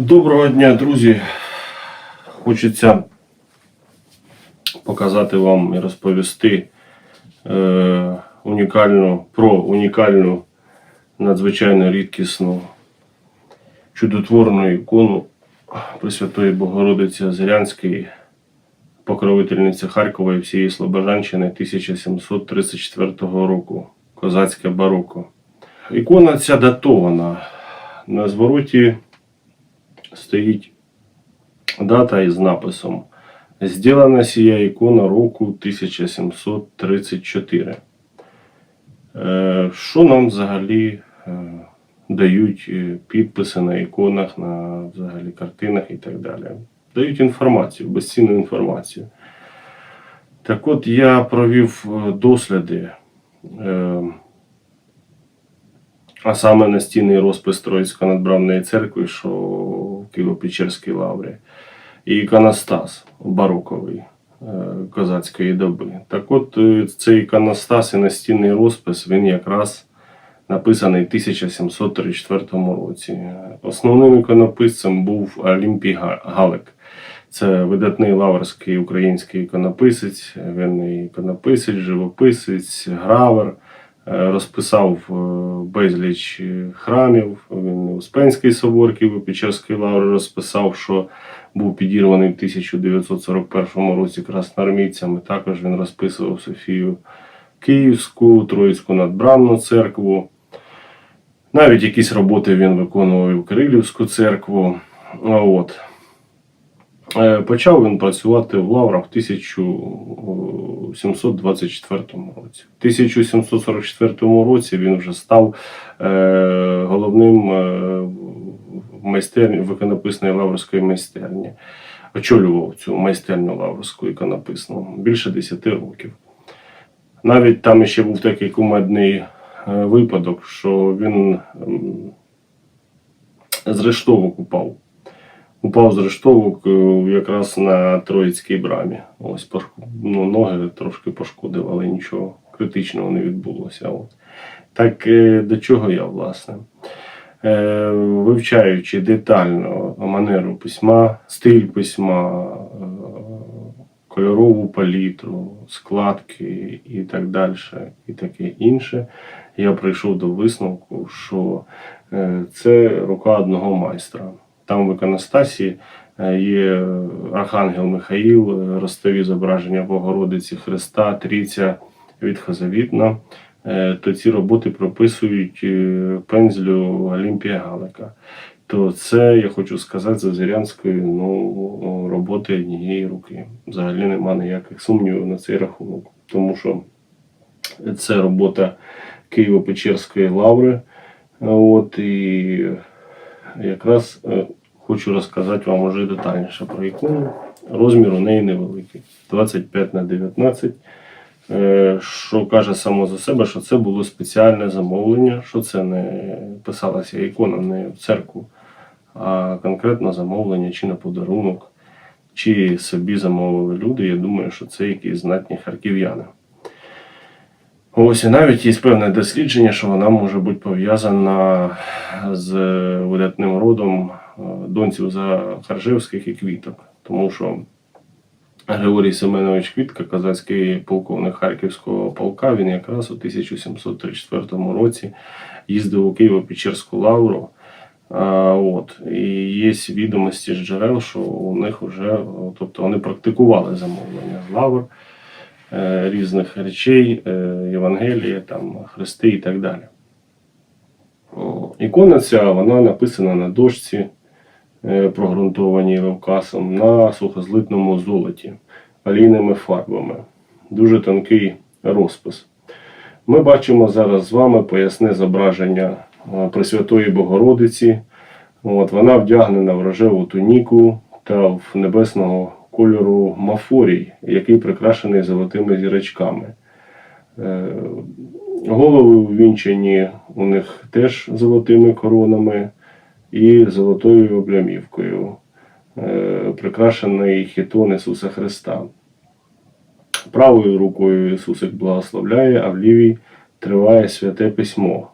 Доброго дня, друзі. Хочеться показати вам і розповісти е, унікальну, про унікальну, надзвичайно рідкісну, чудотворну ікону Пресвятої Богородиці Озерянської, покровительниці Харкова і всієї Слобожанщини 1734 року. Козацьке бароко. Ікона ця датована. На звороті стоїть дата із написом Сделана сія ікона року 1734. Е, Що нам взагалі е, дають е, підписи на іконах, на взагалі картинах і так далі? Дають інформацію, безцінну інформацію. Так от я провів досліди, а саме настінний розпис Троїцької надбравної церкви, що в Києво-Печерській лаврі, і іконостас бароковий е, козацької доби. Так от е, цей іконостас і настінний розпис він якраз написаний в 1734 році. Основним іконописцем був Олімпій Галик. Це видатний лаврський український іконописець. Він і іконописець, живописець, гравер. Е, Розписав е, безліч храмів. Він Успенський собор Києво-Печерської лаври розписав, що був підірваний в 1941 році красноармійцями. Також він розписував Софію Київську, Троїцьку надбрамну церкву. Навіть якісь роботи він виконував і в Кирилівську церкву. От. Е, Почав він працювати в Лаврах в 1724 році. В 1744 році він вже став е, головним е, майстерні виконописної лаврської майстерні. Очолював цю майстерню лаврську іконописну більше 10 років. Навіть там ще був такий кумедний випадок, що він ем, з рештовок упав. З рештовок е, якраз на Троїцькій брамі. Ось ну, ноги трошки пошкодив, але нічого критичного не відбулося. От. Так е, до чого я, власне? Е, Вивчаючи детально манеру письма, стиль письма, кольорову палітру, складки і так далі, і таке інше, я прийшов до висновку, що це рука одного майстра. Там в іконостасі е, є Архангел Михаїл, е, ростові зображення Богородиці Христа, Трійця Відхозавітна. Е, То ці роботи прописують е, пензлю Олімпія Галика. То це, я хочу сказати, з Озерянської ну, роботи однієї руки. Взагалі нема ніяких сумнівів на цей рахунок. Тому що це робота Києво-Печерської лаври. От, і якраз е, хочу розказати вам уже детальніше про ікону. Розмір у неї невеликий 25 на 19. Е, Що каже само за себе, що це було спеціальне замовлення, що це не писалася ікона не в церкву, а конкретно замовлення чи на подарунок, чи собі замовили люди. Я думаю, що це якісь знатні харків'яни. Ось і навіть є певне дослідження, що вона може бути пов'язана з видатним родом е, донців Захаржевських і квіток. Тому що Григорій Семенович Квітка, козацький полковник Харківського полка, він якраз у 1734 році їздив у Києво-Печерську лавру. А, от, і є відомості з джерел, що у них вже, тобто вони практикували замовлення лавр е, різних речей, е, Євангелія, там, хрести і так далі. Ікона ця вона написана на дошці, е, прогрунтованій левкасом, на сухозлитному золоті, олійними фарбами. Дуже тонкий розпис. Ми бачимо зараз з вами поясне зображення е, Пресвятої Богородиці. От, вона вдягнена в рожеву туніку та в небесного кольору мафорій, який прикрашений золотими зірочками. Е, Голови увінчені у них теж золотими коронами і золотою облямівкою, е, прикрашений хітон Ісуса Христа. Правою рукою Ісусик благословляє, а в лівій триває святе письмо,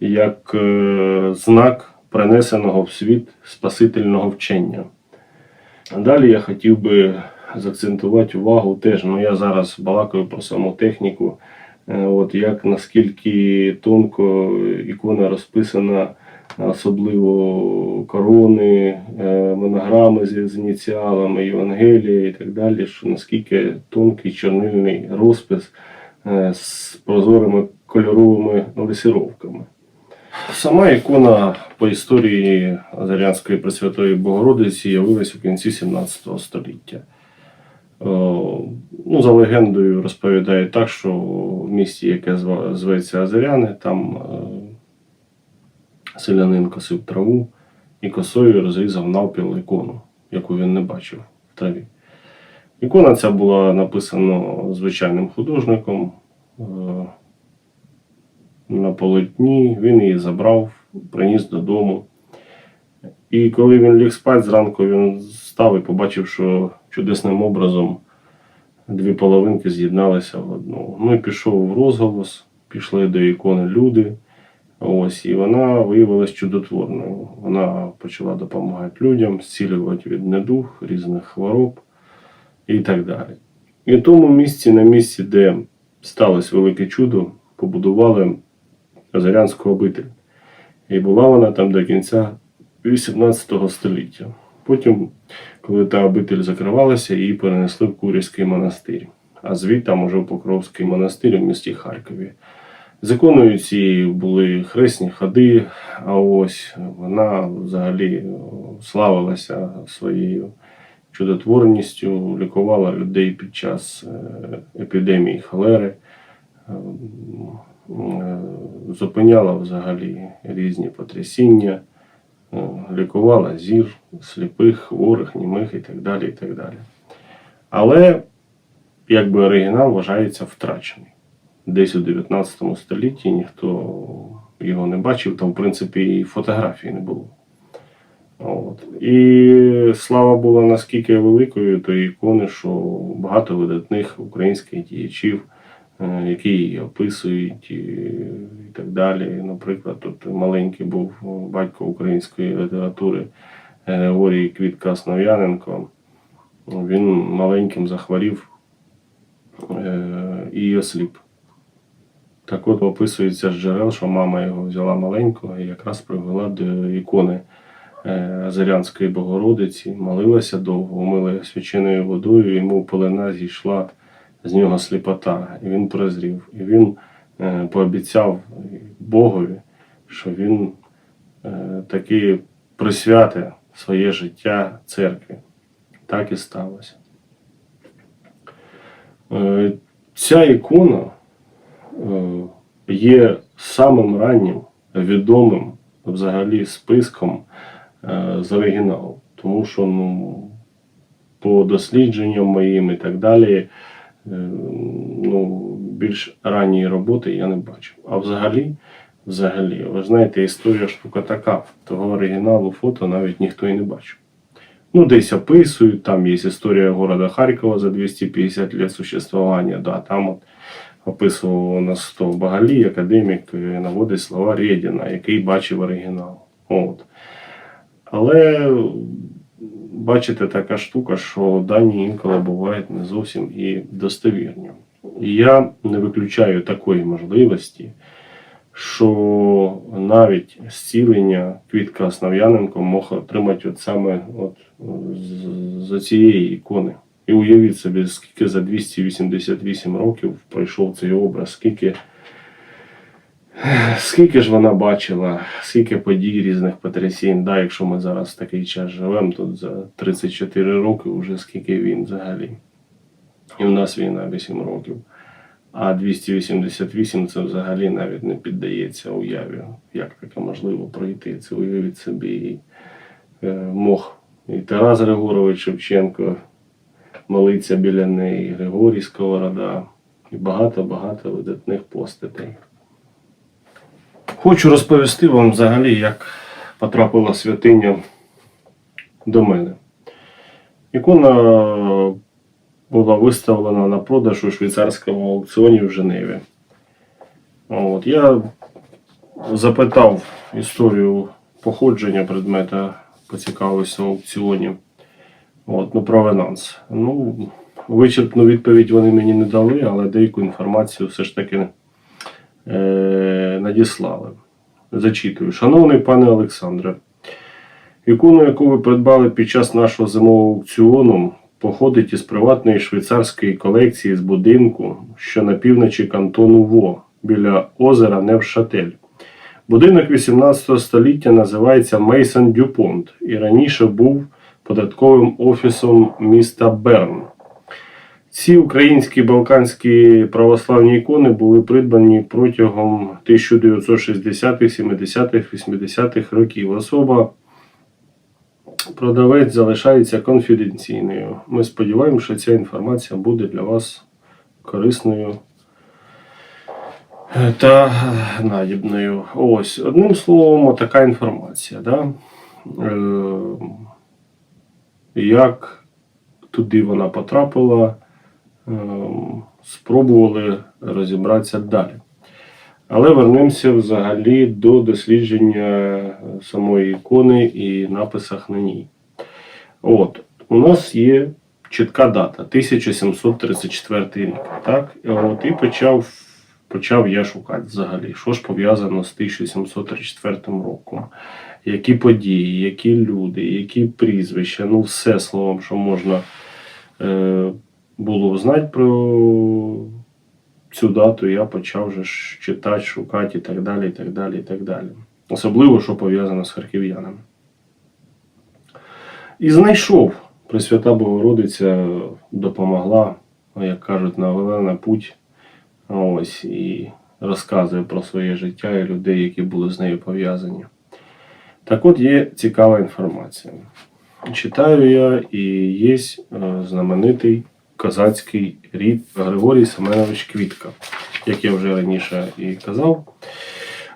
як е, знак принесеного в світ спасительного вчення. Далі я хотів би заакцентувати увагу теж, ну я зараз балакаю про саму техніку, е, от як наскільки тонко ікона розписана, особливо корони, е, монограми з, з ініціалами, Євангелія і так далі, що наскільки тонкий чорнильний розпис е, з прозорими кольоровими лесіровками. Сама ікона по історії Азарянської Пресвятої Богородиці явилась у кінці 17 століття. Ну, за легендою розповідає так, що в місті, яке зветься Азаряни, там е, селянин косив траву і косою розрізав навпіл ікону, яку він не бачив в траві. Ікона ця була написана звичайним художником. е, на полотні, він її забрав, приніс додому. І коли він ліг спати, зранку він став і побачив, що чудесним образом дві половинки з'єдналися в одну. Ну і пішов в розголос, пішли до ікони люди. Ось, і вона виявилась чудотворною. Вона почала допомагати людям, зцілювати від недух, різних хвороб і так далі. І в тому місці, на місці, де сталося велике чудо, побудували Азарянську обитель. І була вона там до кінця 18 століття. Потім, коли та обитель закривалася, її перенесли в Курівський монастир, а звідтам уже в Покровський монастир у місті Харкові. З іконою цією були хресні ходи, а ось вона взагалі славилася своєю чудотворністю, лікувала людей під час е, епідемії холери, е, е, зупиняла взагалі різні потрясіння, е, лікувала зір, сліпих, хворих, німих і так далі. І так далі. Але якби оригінал вважається втрачений. Десь у 19 столітті ніхто його не бачив, там, в принципі, і фотографії не було. От. І слава була наскільки великою тої ікони, що багато видатних українських діячів, е, які її описують і, так далі. Наприклад, тут маленький був батько української літератури е, Григорій Квітка Основ'яненко. Він маленьким захворів е, і осліп. Так от описується з джерел, що мама його взяла маленького і якраз привела до ікони е, Зарянської Богородиці, молилася довго, умила свяченою водою, йому полина зійшла з нього сліпота, і він прозрів. І він е, пообіцяв Богові, що він е, таки присвятить своє життя церкві. Так і сталося. Ця ікона є самим раннім відомим взагалі списком е, з оригіналу. Тому що ну, по дослідженням моїм і так далі, е, ну, більш ранньої роботи я не бачив. А взагалі, взагалі, ви знаєте, історія штука така. Того оригіналу фото навіть ніхто і не бачив. Ну, десь описують, там є історія города Харкова за 250 лет существування, да, там от описував нас хто Багалій, академік, е, наводить слова Рєдіна, який бачив оригінал. От. Але бачите, така штука, що дані інколи бувають не зовсім і достовірні. Я не виключаю такої можливості, що навіть зцілення Квітка Основ'яненко мог отримати от саме от з- з цієї ікони. І уявіть собі, скільки за 288 років пройшов цей образ, скільки, скільки ж вона бачила, скільки подій різних потрясінь. Да, якщо ми зараз в такий час живемо, тут за 34 роки вже скільки він взагалі. І в нас війна 8 років. А 288 це взагалі навіть не піддається уяві, як таке можливо пройти. Це уявіть собі і е, мог і Тарас Григорович Шевченко молиться біля неї, Григорій Сковорода, і багато-багато видатних постатей. Хочу розповісти вам взагалі, як потрапила святиня до мене. Ікона була виставлена на продаж у швейцарському аукціоні в Женеві. От, я запитав історію походження предмета поцікавився в аукціоні. От, ну, провенанс. Ну, вичерпну відповідь вони мені не дали, але деяку інформацію все ж таки е, надіслали. Зачитую. Шановний пане Олександре, ікону, яку ви придбали під час нашого зимового аукціону, походить із приватної швейцарської колекції з будинку, що на півночі кантону Во, біля озера Невшатель. Будинок 18 століття називається Мейсон Дюпонт і раніше був податковим офісом міста Берн. Ці українські балканські православні ікони були придбані протягом 1960-х, 70-х, 80-х років. Особа продавець залишається конфіденційною. Ми сподіваємося, що ця інформація буде для вас корисною е, та е, надібною. Ось, одним словом, така інформація. Да? Як туди вона потрапила, е, спробували розібратися далі. Але вернемося взагалі до дослідження самої ікони і написах на ній. От, у нас є чітка дата 1734 рік. Так? От, і почав, почав я шукати взагалі, що ж пов'язано з 1734 роком. Які події, які люди, які прізвища, ну все словом, що можна е, було знати про цю дату, я почав вже читати, шукати і так далі, і так далі, і так далі. Особливо, що пов'язано з харків'янами. І знайшов. Пресвята Богородиця допомогла, як кажуть, навела на путь. Ось, і розказує про своє життя і людей, які були з нею пов'язані. Так от є цікава інформація. Читаю я, і є е, знаменитий козацький рід Григорій Семенович Квітка, як я вже раніше і казав.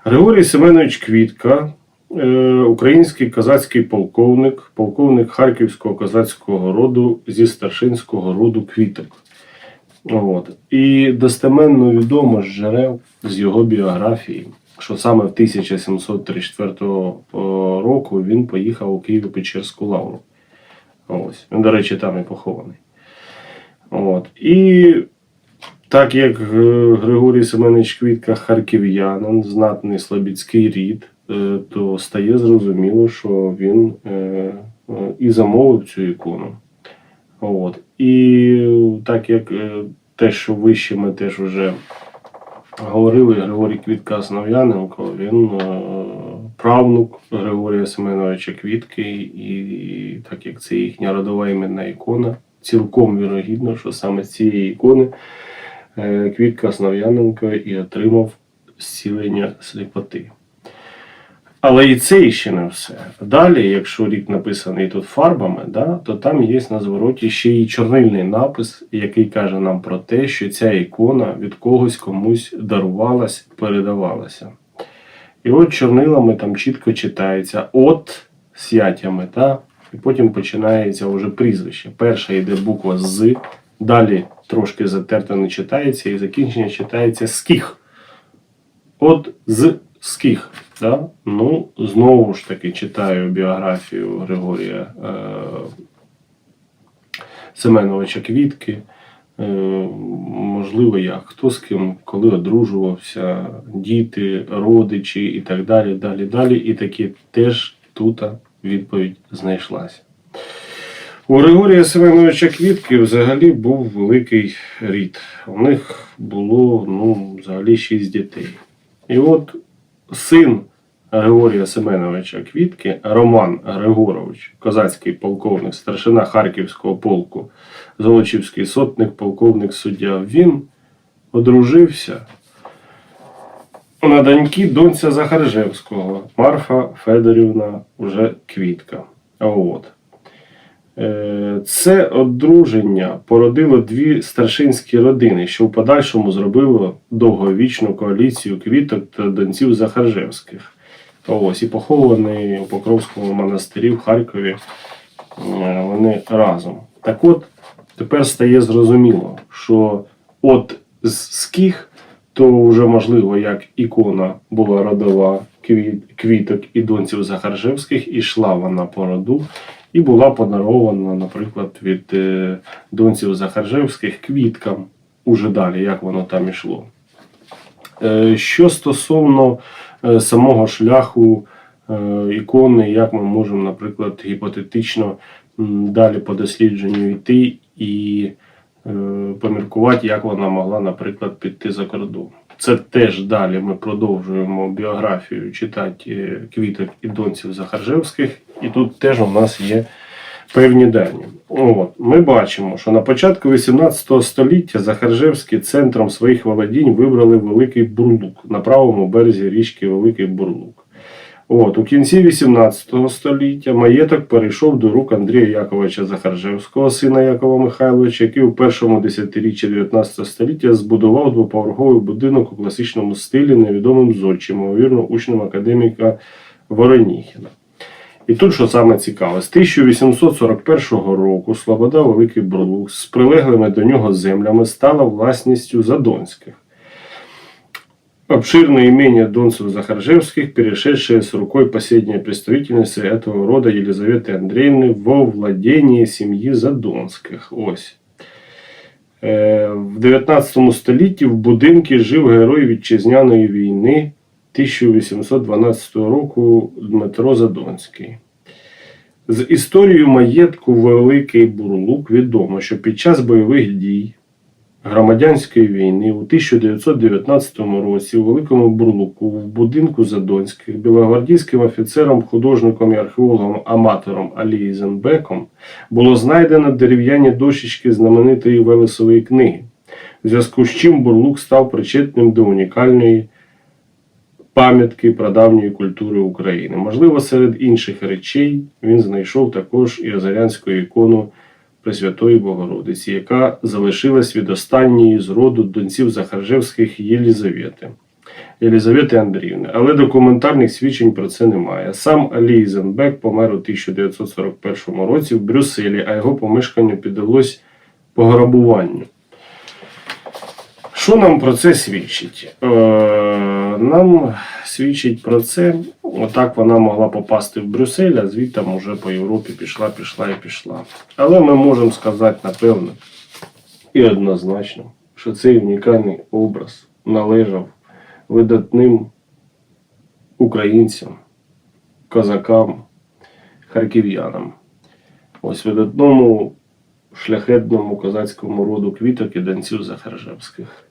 Григорій Семенович Квітка, е, український козацький полковник, полковник Харківського козацького роду зі старшинського роду квіток. От. І достеменно відомо з джерел з його біографії, що саме в 1734 року він поїхав у Києво-Печерську лавру. Ось. Він, до речі, там і похований. От. І так як е, Григорій Семенович Квітка харків'янин, знатний слобідський рід, е, то стає зрозуміло, що він е, е, і замовив цю ікону. От. І так як е, те, що вище ми теж вже говорили, Григорій Квітка Основ'яненко, він е, правнук Григорія Семеновича Квітки, і так як це їхня родова іменна ікона, цілком вірогідно, що саме з цієї ікони е, Квітка Основ'яненко і отримав зцілення сліпоти. Але і це ще не все. Далі, якщо рік написаний тут фарбами, да, то там є на звороті ще й чорнильний напис, який каже нам про те, що ця ікона від когось комусь дарувалась, передавалася. І от чорнилами там чітко читається от з ятями, і потім починається вже прізвище. Перша йде буква з, далі трошки затерто не читається, і закінчення читається скіх. От з скіх. Да? Ну, знову ж таки читаю біографію Григорія е, Семеновича Квітки. Е, можливо, як, хто з ким, коли одружувався, діти, родичі і так далі, далі, далі. І таки теж тут відповідь знайшлася. У Григорія Семеновича Квітки взагалі був великий рід. У них було ну, взагалі шість дітей. І от син Григорія Семеновича Квітки, Роман Григорович, козацький полковник, старшина Харківського полку, Золочівський сотник, полковник суддя, він одружився на доньки донця Захаржевського, Марфа Федорівна вже Квітка. От. Е, Це одруження породило дві старшинські родини, що в подальшому зробило довговічну коаліцію квіток та донців Захаржевських. Ось і поховані у Покровському монастирі в Харкові е, вони разом. Так от, тепер стає зрозуміло, що от з скіх, то вже можливо, як ікона була родова квіток і донців Захаржевських, і йшла вона по роду, і була подарована, наприклад, від е, донців Захаржевських квіткам уже далі, як воно там ішло. Е, Що стосовно е, самого шляху ікони, як ми можемо, наприклад, гіпотетично далі по дослідженню йти і поміркувати, як вона могла, наприклад, піти за кордон. Це теж далі ми продовжуємо біографію читати е, квіток і донців Захаржевських, і тут теж у нас є певні дані. От, ми бачимо, що на початку 18 століття Захаржевські центром своїх володінь вибрали Великий Бурлук на правому березі річки Великий Бурлук. От, у кінці 18 століття маєток перейшов до рук Андрія Яковича Захаржевського, сина Якова Михайловича, який у першому десятиріччі 19 століття збудував двоповерховий будинок у класичному стилі невідомим зодчим, ймовірно, учнем академіка Вороніхіна. І тут, що саме цікаве, з 1841 року Слобода Великий Бурлук з прилеглими до нього землями стала власністю Задонських. Обширное имение донцев Захаржевских, перешедшее с рукой последней представительницы этого рода Елизаветы Андреевны во владение семьи Задонських. Ось. Е, в 19 столітті в будинку жив герой вітчизняної війни 1812 року Дмитро Задонський. З історією маєтку Великий Бурлук відомо, що під час бойових дій громадянської війни у 1919 році у Великому Бурлуку в будинку Задонських білогвардійським офіцером, художником і археологом аматором Алі Ізенбеком було знайдено дерев'яні дощечки знаменитої Велесової книги, в зв'язку з чим Бурлук став причетним до унікальної пам'ятки прадавньої культури України. Можливо, серед інших речей він знайшов також і озарянську ікону Пресвятої Богородиці, яка залишилась від останньої з роду донців Захаржевських Єлізавети. Єлізавети Андріївни, але документальних свідчень про це немає. Сам Алі Ізенбек помер у 1941 році в Брюсселі, а його помешканню піддалось пограбуванню. Що нам про це свідчить? Нам свідчить про це, отак вона могла попасти в Брюссель, а звідти вже по Європі пішла, пішла і пішла. Але ми можемо сказати, напевно, і однозначно, що цей унікальний образ належав видатним українцям, козакам, харків'янам. Ось видатному шляхетному козацькому роду квіток і данців Захаржевських.